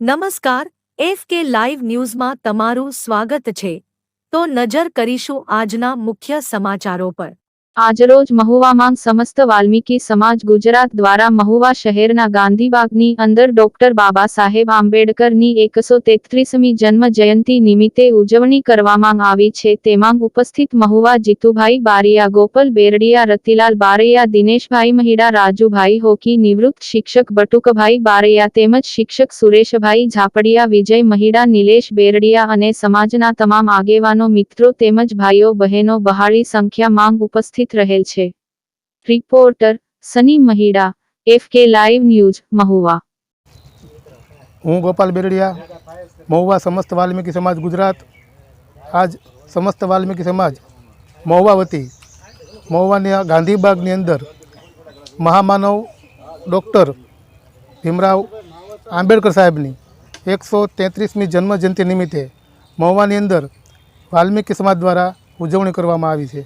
નમસ્કાર, F K live ન્યૂઝમાં તમારું સ્વાગત છે. તો નજર કરીશું આજના મુખ્ય સમાચારો પર. આજરોજ મહુવામાં સમસ્ત વાલ્મીકી સમાજ ગુજરાત દ્વારા મહુવા શહેરના ગાંધીબાગની અંદર ડોક્ટર બાબા સાહેબ આંબેડકરની એકસો તેત્રીસમી જન્મ જયંતિ નિમિત્તે ઉજવણી કરવામાં આવી છે. તેમાં ઉપસ્થિત મહુવા જીતુભાઈ બારિયા, ગોપલ બેરડિયા, રતિલાલ બારૈયા, દિનેશભાઈ મહિડા, રાજુભાઈ હોકી, નિવૃત્ત શિક્ષક બટુકભાઈ બારૈયા તેમજ શિક્ષક સુરેશભાઈ ઝાપડિયા, વિજય મહિડા, નિલેશ બેરડિયા અને સમાજના તમામ આગેવાનો મિત્રો તેમજ ભાઈઓ બહેનો બહાળી સંખ્યામાં ઉપસ્થિત રહેલ છે. Reporter Sunny Mahida, F K live news, Mahuva. હું ગોપાલ બેરડિયા, મહુવા સમસ્ત વાલ્મીકી સમાજ ગુજરાત. આજ સમસ્ત વાલ્મીકી સમાજ, મહુવા વતી, મહુવાની ગાંધીબાગની અંદર મહામાનવ ડૉક્ટર ભીમરાવ આંબેડકર સાહેબની એકસો તેત્રીસમી જન્મજયંતિ નિમિત્તે મહુવાની અંદર વાલ્મીકી સમાજ દ્વારા ઉજવણી કરવામાં આવી છે.